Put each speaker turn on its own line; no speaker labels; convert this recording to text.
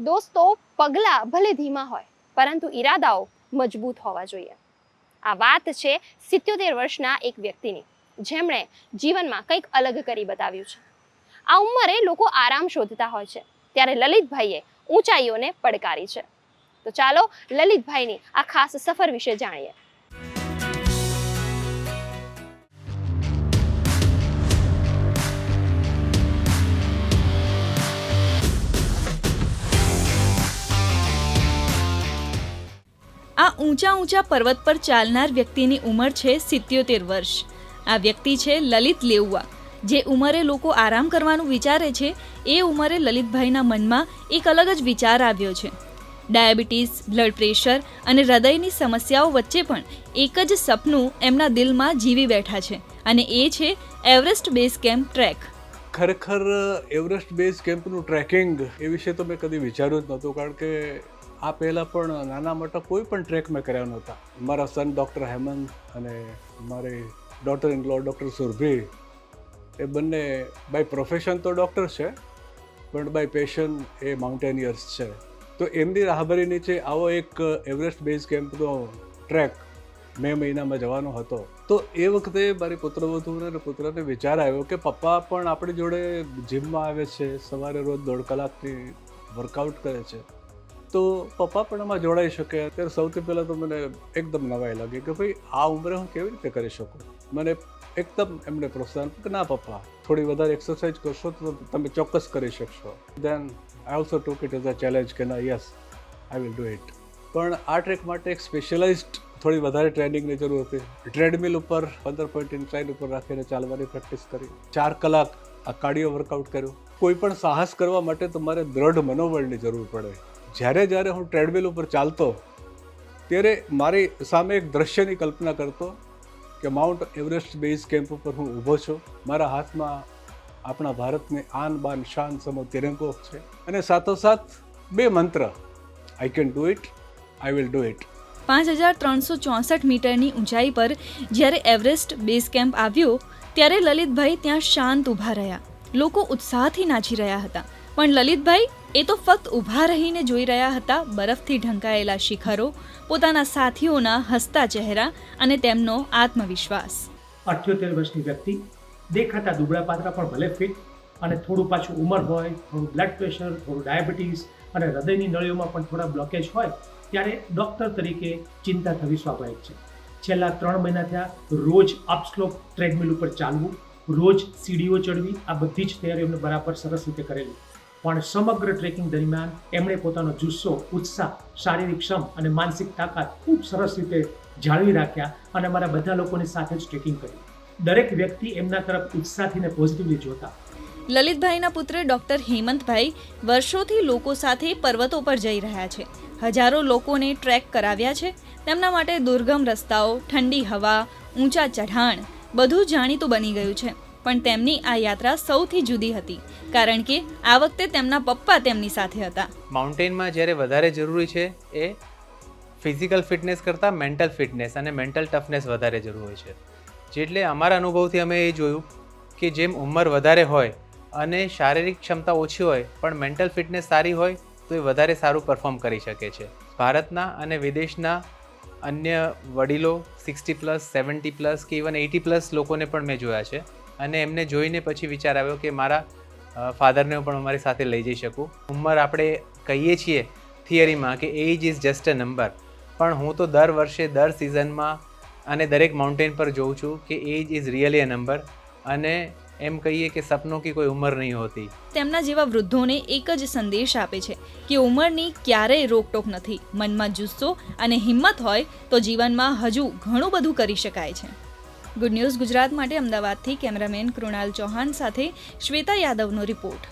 દોસ્તો પગલાં ભલે ધીમા હોય, પરંતુ ઈરાદાઓ મજબૂત હોવા જોઈએ. આ વાત છે સિત્યોતેર વર્ષના એક વ્યક્તિની, જેમણે જીવનમાં કંઈક અલગ કરી બતાવ્યું છે. આ ઉંમરે લોકો આરામ શોધતા હોય છે, ત્યારે લલિતભાઈએ ઊંચાઈઓને પડકારી છે. તો ચાલો લલિતભાઈની આ ખાસ સફર વિશે જાણીએ.
ઊંચા ઊંચા પર્વત પર ચાલનાર વ્યક્તિની ઉંમર છે સિત્યોતેર વર્ષ. આ વ્યક્તિ છે લલિત લેઉવા. જે ઉંમરે લોકો આરામ કરવાનું વિચારે છે, એ ઉંમરે લલિતભાઈના મનમાં એક અલગ જ વિચાર આવ્યો છે. ડાયાબિટીસ, બ્લડ પ્રેશર અને હૃદયની સમસ્યાઓ વચ્ચે પણ એક જ સપનું એમના દિલમાં જીવી બેઠા છે અને એ છે એવરેસ્ટ બેઝ કેમ્પ ટ્રેક.
ખરેખર, એવરેસ્ટ બેઝ કેમ્પનું ટ્રેકિંગ એ વિશે તો મેં કદી વિચાર્યું જ નહોતું, કારણ કે આ પહેલાં પણ નાના મોટા કોઈ પણ ટ્રેક મેં કર્યા નહોતા. મારા સન ડૉક્ટર હેમંત અને મારી daughter in law doctor Surabhi, એ બંને બાય પ્રોફેશન તો ડૉક્ટર છે, પણ બાય પેશન એ માઉન્ટેનિયર્સ છે. તો એમની રાહબરી નીચે આવો એક એવરેસ્ટ બેઝ કેમ્પનો ટ્રેક મે મહિનામાં જવાનો હતો. તો એ વખતે મારી પુત્રવધુને અને પુત્રને વિચાર આવ્યો કે પપ્પા પણ આપણી જોડે જીમમાં આવે છે, સવારે રોજ દોઢ કલાકની વર્કઆઉટ કરે છે. તો પપ્પા પણ એમાં જોડાઈ શકે. ત્યારે સૌથી પહેલાં તો મને એકદમ નવાઈ લાગી કે ભાઈ, આ ઉંમરે હું કેવી રીતે કરી શકું? મને એકદમ એમને પ્રોત્સાહન કે ના પપ્પા, થોડી વધારે એક્સરસાઇઝ કરશો તો તમે ચોક્કસ કરી શકશો. Then I also took it as a challenge કે ના yes I will do it પણ આ ટ્રેક માટે એક સ્પેશિયલાઇઝડ થોડી વધારે ટ્રેનિંગની જરૂર હતી. ટ્રેડમિલ ઉપર, પંદર પોઈન્ટ ઇન્ક્લાઇન ઉપર રાખીને ચાલવાની પ્રેક્ટિસ કરી. ચાર કલાક આ કાર્ડિયો વર્કઆઉટ કર્યું. કોઈ પણ સાહસ કરવા માટે તમારે દ્રઢ મનોબળની જરૂર પડે. જ્યારે જ્યારે હું ટ્રેડમિલ ઉપર ચાલતો, ત્યારે મારી સામે એક દ્રશ્યની કલ્પના કરતો કે માઉન્ટ એવરેસ્ટ બેઝ કેમ્પ ઉપર હું ઊભો છું. મારા હાથમાં આપણા ભારતને આન બાન શાન સમો તિરંગો છે અને સાથોસાથ બે મંત્ર. I can do it I will do it
પાંચ હજાર ત્રણસો ચોસઠ મીટરની ઊંચાઈ પર જ્યારે એવરેસ્ટ બેઝ કેમ્પ આવ્યો, ત્યારે લલિતભાઈ ત્યાં શાંત ઊભા રહ્યા. લોકો ઉત્સાહથી નાચી રહ્યા હતા. પણ લલિતભાઈ એ તો ફક્ત ઊભા રહીને જોઈ રહ્યા હતા, બરફથી ઢંકાયેલા શિખરો, પોતાના સાથીઓના હસતા ચહેરા અને તેમનો આત્મવિશ્વાસ.
અઠ્યોતેર વર્ષની વ્યક્તિ, દેખાતા દુબળા પાતળા પણ ભલે ફિટ અને થોડું પાછું ઉંમર હોય, થોડું બ્લડ પ્રેશર થોડું ડાયાબિટીસ અને હૃદયની નળીઓમાં પણ થોડા બ્લોકેજ હોય, ત્યારે ડૉક્ટર તરીકે ચિંતા થવી સ્વાભાવિક છે. છેલ્લા ત્રણ મહિના થયા રોજ અપસ્લોપ ટ્રેડમિલ ઉપર ચાલવું, રોજ સીડીઓ ચડવી, આ બધી જ તૈયારીઓ બરાબર સરસ રીતે કરેલી. પણ સમગ્ર ટ્રેકિંગ દરમિયાન એમણે પોતાનો જુસ્સો, ઉત્સાહ, શારીરિક શ્રમ અને માનસિક તાકાત ખૂબ સરસ રીતે જાળવી રાખ્યા અને અમારા બધા લોકોની સાથે જ ટ્રેકિંગ કર્યું દરેક વ્યક્તિ એમના તરફ ઉત્સાહથી ને પોઝિટિવલી જોતા.
લલિતભાઈના પુત્ર ડોક્ટર હેમંતભાઈ વર્ષોથી લોકો સાથે પર્વતો પર જઈ રહ્યા છે. હજારો લોકોને ટ્રેક કરાવ્યા છે. તેમના માટે દુર્ગમ રસ્તાઓ, ઠંડી હવા, ઊંચા ચઢાણ, બધું જાણીતું બની ગયું છે. પણ તેમની આ યાત્રા સૌથી જુદી હતી, કારણ કે આ વખતે તેમના પપ્પા તેમની સાથે હતા.
માઉન્ટેનમાં જ્યારે વધારે જરૂરી છે એ ફિઝિકલ ફિટનેસ કરતાં મેન્ટલ ફિટનેસ અને મેન્ટલ ટફનેસ વધારે જરૂર હોય છે. જેટલે અમારા અનુભવથી અમે એ જોયું કે જેમ ઉંમર વધારે હોય અને શારીરિક ક્ષમતા ઓછી હોય, પણ મેન્ટલ ફિટનેસ સારી હોય, તો એ વધારે સારું પરફોર્મ કરી શકે છે. ભારતના અને વિદેશના અન્ય વડીલો સિક્સટી પ્લસ, સેવન્ટી પ્લસ કે ઇવન એટી પ્લસ લોકોને પણ મેં જોયા છે. અને એમને જોઈને પછી વિચાર આવ્યો કે મારા ફાધરને પણ અમારી સાથે લઈ જઈ શકું. ઉંમર આપણે કહીએ છીએ થિયરીમાં કે age is just a number. પણ હું તો દર વર્ષે દર સિઝનમાં અને દરેક માઉન્ટેન પર જોઉં છું કે age is really a number. અને એમ કહીએ કે સપનો કે કોઈ ઉંમર નહીં હોતી.
તેમના જેવા વૃદ્ધોને એક જ સંદેશ આપે છે કે ઉંમરની ક્યારેય રોકટોક નથી. મનમાં જુસ્સો અને હિંમત હોય તો જીવનમાં હજુ ઘણું બધું કરી શકાય છે. ગુડ ન્યૂઝ ગુજરાત માટે અમદાવાદથી કેમેરામેન કૃણાલ ચૌહાણ સાથે શ્વેતા યાદવનો રિપોર્ટ.